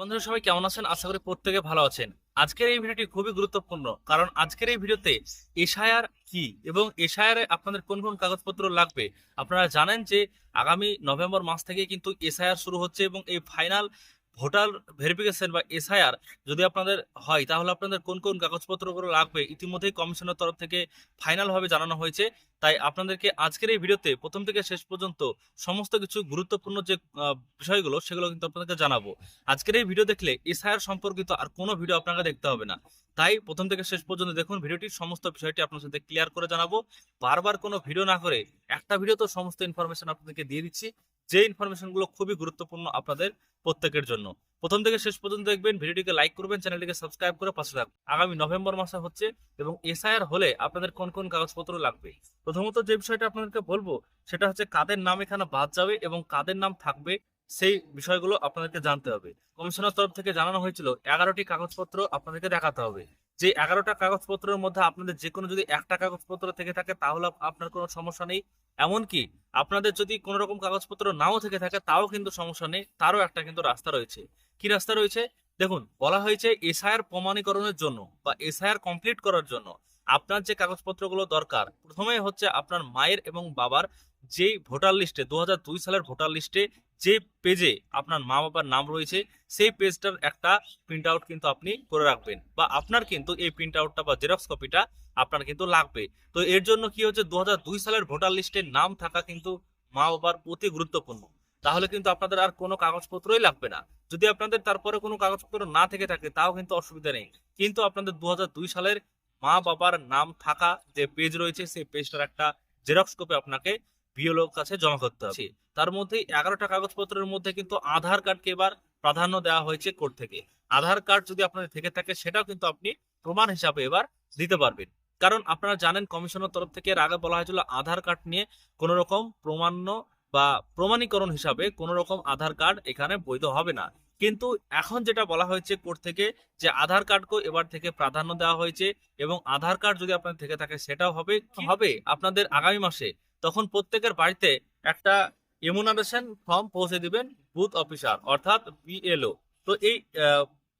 বন্ধুরা সবাই কেমন আছেন? আশা করি প্রত্যেকে ভালো আছেন। আজকের এই ভিডিওটি খুবই গুরুত্বপূর্ণ, কারণ আজকের এই ভিডিওতে এশায়ার কি এবং এশায়ারে আপনাদের কোন কোন কাগজপত্র লাগবে? আপনারা জানেন যে আগামী নভেম্বর মাস থেকে কিন্তু এসআইআর শুরু হচ্ছে এবং এই ফাইনাল ভোটার ভেরিফিকেশন বা এসআইআর যদি আপনাদের হয়, তাহলে আপনাদের কোন কোন কাগজপত্রগুলো লাগবে ইতিমধ্যেই কমিশনের তরফ থেকে ফাইনাল ভাবে জানানো হয়েছে। তাই আপনাদেরকে আজকের এই ভিডিওতে প্রথম থেকে শেষ পর্যন্ত সমস্ত কিছু গুরুত্বপূর্ণ যে বিষয়গুলো, সেগুলো কিন্তু আপনাদেরকে জানাব। আজকের এই ভিডিও দেখলে এসআইআর সম্পর্কিত আর কোনো ভিডিও আপনাকে দেখতে হবে না। তাই প্রথম থেকে শেষ পর্যন্ত দেখুন ভিডিওটির সমস্ত বিষয়টি আপনার সাথে ক্লিয়ার করে জানাব। বারবার কোনো ভিডিও না করে একটা ভিডিও তো সমস্ত ইনফরমেশন আপনাদেরকে দিয়ে দিচ্ছি। যে ইনফরমেশনগুলো খুবই গুরুত্বপূর্ণ আপনাদের প্রত্যেকের জন্য। প্রথম থেকে শেষ পর্যন্ত দেখবেন, ভিডিওটিকে লাইক করবেন চ্যানেলটিকে সাবস্ক্রাইব করে পাশে থাকবেন আগামী নভেম্বর মাসে হচ্ছে এবং এসআইআর হলে আপনাদের কোন কোন কাগজপত্র লাগবে? প্রথমত যে বিষয়টা আপনাদেরকে বলব, সেটা হচ্ছে কাদের নাম এখানে বাদ যাবে এবং কাদের নাম থাকবে, সেই বিষয়গুলো আপনাদেরকে জানতে হবে। কমিশনের তরফ থেকে জানানো হয়েছিল, এগারোটি কাগজপত্র আপনাদেরকে দেখাতে হবে। যে এগারোটা কাগজপত্রের মধ্যে আপনাদের যে কোনো যদি একটা কাগজপত্র থেকে থাকে, তাহলে আপনার কোনো সমস্যা নেই। এমনকি আপনাদের যদি কোনো রকম কাগজপত্র নাও থেকে থাকে, তাও কিন্তু সমস্যা নেই। তারও একটা কিন্তু রাস্তা রয়েছে। কি রাস্তা রয়েছে? দেখুন, বলা হয়েছে এসআইআর প্রমাণীকরণের জন্য বা এসআইআর কমপ্লিট করার জন্য আপনার যে কাগজপত্রগুলো দরকার, প্রথমে হচ্ছে আপনার মায়ের এবং বাবার যেই ভোটার লিস্টে, দু হাজার দুই সালের ভোটার লিস্টে যে পেজে আপনার মা বাবার নাম রয়েছে, সেই পেজটার একটা প্রিন্ট আউট কিন্তু আপনি করে রাখবেন। বা আপনার কিন্তু এই প্রিন্ট আউটটা বা জেরক্স কপিটা আপনার কিন্তু লাগবে। তো এর জন্য কি হচ্ছে দু সালের ভোটার লিস্টে নাম থাকা কিন্তু মা বাবার অতি গুরুত্বপূর্ণ। তাহলে কিন্তু আপনাদের আর কোনো কাগজপত্রই লাগবে না। যদি আপনাদের তারপরে কোনো কাগজপত্র না থেকে থাকে, তাও কিন্তু অসুবিধা নেই। কিন্তু আপনাদের দু হাজার দুই সালের মা বাবার নাম থাকা যে পেজ রয়েছে, সেই পেজটার একটা জেরক্স কপি আপনাকে বিএলওর কাছে জমা করতে হবে। তার মধ্যে এগারোটা কাগজপত্রের মধ্যে কিন্তু আধার কার্ডকে এবার প্রাধান্য দেওয়া হয়েছে কোর্ট থেকে। আধার কার্ড যদি আপনাদের থেকে থাকে সেটাও কিন্তু আপনি প্রমাণ হিসাবে এবার দিতে পারবেন। কারণ আপনারা জানেন কমিশনের তরফ থেকে এর আগে বলা হয়েছিল আধার কার্ড নিয়ে কোনো রকম প্রমাণ্য বা প্রমাণীকরণ হিসাবে কোনো রকম আধার কার্ড এখানে বৈধ হবে না। কিন্তু এখন যেটা বলা হয়েছে কোর্ট থেকে যে আধার কার্ডকে এবার থেকে প্রাধান্য দেওয়া হয়েছে এবং আধার কার্ড যদি আপনার থেকে থাকে সেটাও হবে। হবে আপনাদের আগামী মাসে। তখন প্রত্যেকের বাড়িতে একটা ইমুনারেশন ফর্ম পৌঁছে দিবেন বুথ অফিসার অর্থাৎ বিএলও তো এই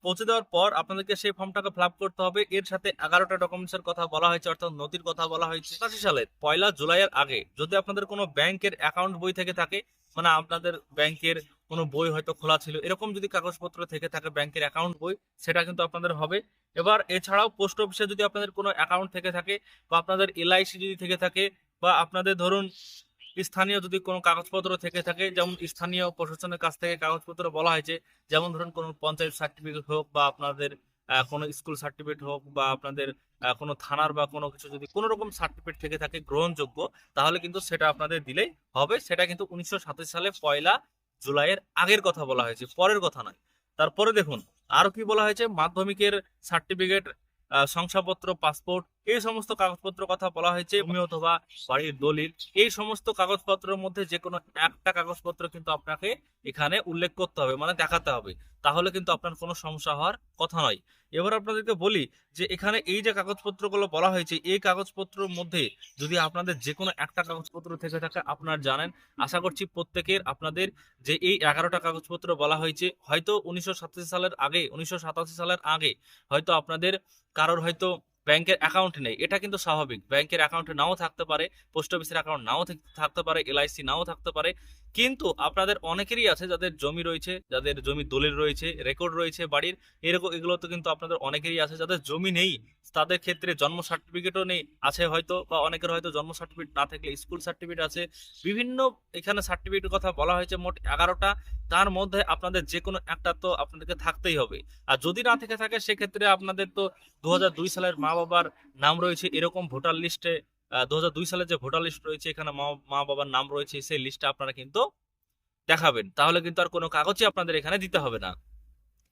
পৌঁছে দেওয়ার পর আপনাদেরকে সেই ফর্মটাকে ফিল করতে হবে। এর সাথে এগারোটা ডকুমেন্টসের কথা বলা হয়েছে, অর্থাৎ নথির কথা বলা হয়েছে। পঁচাশি সালের পয়লা জুলাইয়ের আগে যদি আপনাদের কোনো ব্যাংকের অ্যাকাউন্ট বই থেকে থাকে মানে আপনাদের ব্যাংকের কোনো বই হয়তো খোলা ছিল, এরকম যদি কাগজপত্র থেকে থাকে ব্যাংকের অ্যাকাউন্ট বই, সেটা কিন্তু আপনাদের হবে। এবার এছাড়াও পোস্ট অফিসে যদি আপনাদের কোনো অ্যাকাউন্ট থেকে থাকে বা আপনাদের এলআইসি যদি থেকে থাকে বা আপনাদের ধরুন স্থানীয় যদি কোনো কাগজপত্র থেকে থাকে, যেমন স্থানীয় প্রশাসনের কাছ থেকে কাগজপত্র বলা হয়েছে, যেমন ধরুন কোনো পঞ্চায়েত সার্টিফিকেট হোক বা আপনাদের কোনো স্কুল সার্টিফিকেট হোক বা আপনাদের কোনো থানার বা কোনো কিছু যদি কোনো রকম সার্টিফিকেট থেকে থাকে গ্রহণযোগ্য, তাহলে কিন্তু সেটা আপনাদের দিলেই হবে। সেটা কিন্তু উনিশশো সাতাশ সালে পয়লা জুলাইয়ের আগের কথা বলা হয়েছে, পরের কথা নয়। তারপরে দেখুন, আরও কি বলা হয়েছে? মাধ্যমিকের সার্টিফিকেট শংসাপত্র পাসপোর্ট এই সমস্ত কাগজপত্র কথা বলা হয়েছে, ভূমি অথবা বাড়ির দলিল। এই সমস্ত কাগজপত্রের মধ্যে যে কোনো একটা কাগজপত্র কিন্তু আপনাকে এখানে উল্লেখ করতে হবে মানে দেখাতে হবে। তাহলে কিন্তু আপনার কোনো সমস্যা হওয়ার কথা নয়। এবার আপনাদেরকে বলি যে এখানে এই যে কাগজপত্রগুলো বলা হয়েছে, এই কাগজপত্রের মধ্যে যদি আপনাদের যে কোনো একটা কাগজপত্র থেকে থাকে, আপনার জানেন। আশা করছি প্রত্যেকের আপনাদের যে এই এগারোটা কাগজপত্র বলা হয়েছে, হয়তো উনিশশো সাতাশি সালের আগে, উনিশশো সাতাশি সালের আগে হয়তো আপনাদের কারোর হয়তো ব্যাংকের অ্যাকাউন্ট নেই। এটা কিন্তু স্বাভাবিক। ব্যাংকের অ্যাকাউন্ট নাও থাকতে পারে পোস্ট অফিসের অ্যাকাউন্ট নাও থাকতে পারে এলআইসি নাও থাকতে পারে। কিন্তু আপনাদের অনেকেরই আছে যাদের জমি রয়েছে, যাদের জমি দলিল রয়েছে রেকর্ড রয়েছে, বাড়ির, এরকম এগুলো তো কিন্তু আপনাদের অনেকেরই আছে যাদের জমি নেই, তাদের ক্ষেত্রে জন্ম সার্টিফিকেটও নেই, আছে হয়তো বা অনেকের হয়তো জন্ম সার্টিফিকেট না থাকলে স্কুল সার্টিফিকেট আছে। বিভিন্ন এখানে সার্টিফিকেটের কথা বলা হয়েছে মোট এগারোটা, তার মধ্যে আপনাদের যে কোনো একটা তো আপনাদেরকে থাকতেই হবে। আর যদি না থেকে থাকে, সেক্ষেত্রে আপনাদের তো দু হাজার দুই সালের মা বাবার নাম রয়েছে, এরকম ভোটার লিস্টে দু সালের যে ভোটার লিস্ট রয়েছে, এখানে মা বাবার নাম রয়েছে, সেই লিস্টে আপনারা কিন্তু দেখাবেন। তাহলে কিন্তু আর কোনো কাগজই আপনাদের এখানে দিতে হবে না।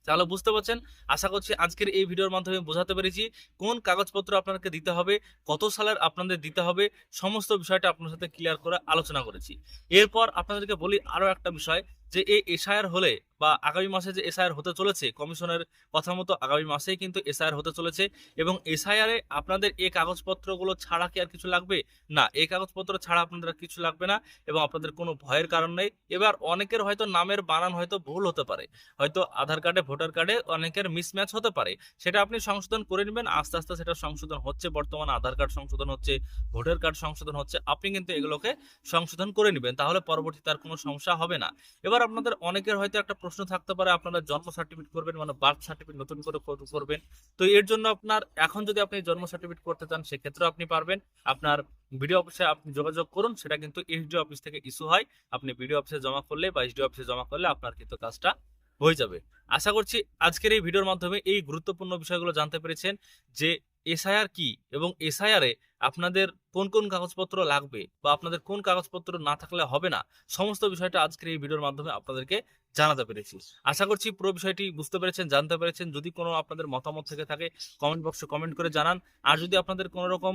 তাহলে বুঝতে পারছেন? আশা করছি আজকের এই ভিডিওর মাধ্যমে বোঝাতে পেরেছি কোন কাগজপত্র আপনাকে দিতে হবে, কত সালের আপনাদের দিতে হবে, সমস্ত বিষয়টা আপনার সাথে ক্লিয়ার করে আলোচনা করেছি। এরপর আপনাদেরকে বলি আরও একটা বিষয় যে এই এসআইআর হলে বা আগামী মাসে যে এসআইআর হতে চলেছে, কমিশনের কথা মতো আগামী মাসেই কিন্তু এসআইআর হতে চলেছে এবং এসআইআর আপনাদের এই কাগজপত্রগুলো ছাড়া কি আর কিছু লাগবে? না এই কাগজপত্র ছাড়া আপনাদের কিছু লাগবে না এবং আপনাদের কোনো ভয়ের কারণ নেই। এবার অনেকের হয়তো নামের বানান হয়তো ভুল হতে পারে। হয়তো আধার কার্ডে, ভোটার কার্ডে অনেকের মিসম্যাচ হতে পারে। সেটা আপনি সংশোধন করে নেবেন। আস্তে আস্তে সেটা সংশোধন হচ্ছে বর্তমানে। আধার কার্ড সংশোধন হচ্ছে, ভোটার কার্ড সংশোধন হচ্ছে। আপনি কিন্তু এগুলোকে সংশোধন করে নেবেন। তাহলে পরবর্তীতে আর কোনো সমস্যা হবে না। এবার আপনাদের অনেকের হয়তো একটা প্রশ্ন থাকতে পারে, আপনারা জন্ম সার্টিফিকেট করবেন মানে বার্থ সার্টিফিকেট নতুন করে করবেন। তো এর জন্য আপনার, এখন যদি আপনি জন্ম সার্টিফিকেট করতে চান, সেক্ষেত্রেও আপনি পারবেন। আপনার বিডিও অফিসে আপনি যোগাযোগ করুন, সেটা কিন্তু এসডিও অফিস থেকে ইস্যু হয়। আপনি বিডিও অফিসে জমা করলে বা এসডিও অফিসে জমা করলে আপনার কিন্তু কাজটা হয়ে যাবে। আশা করছি আজকের এই ভিডিওর মাধ্যমে এই গুরুত্বপূর্ণ বিষয়গুলো জানতে পেরেছেন, যে এসআইআর কি? এবং এসআইআর আপনাদের কোন কোন কাগজপত্র লাগবে বা আপনাদের কোন কাগজপত্র না থাকলে হবে না, সমস্ত বিষয়টা আজকের এই ভিডিওর মাধ্যমে আপনাদেরকে জানাতে পেরেছি। আশা করছি পুরো বিষয়টি বুঝতে পেরেছেন, জানতে পেরেছেন। যদি কোনো আপনাদের মতামত থেকে থাকে কমেন্ট বক্সে কমেন্ট করে জানান। আর যদি আপনাদের কোনো রকম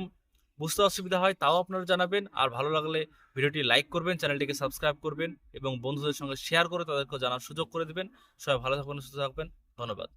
বুঝতে অসুবিধা হয়, তাও আপনারা জানাবেন। আর ভালো লাগলে ভিডিওটি লাইক করবেন, চ্যানেলটিকে সাবস্ক্রাইব করবেন এবং বন্ধুদের সঙ্গে শেয়ার করে তাদেরকে জানার সুযোগ করে দেবেন। সবাই ভালো থাকবেন সুস্থ থাকবেন। ধন্যবাদ।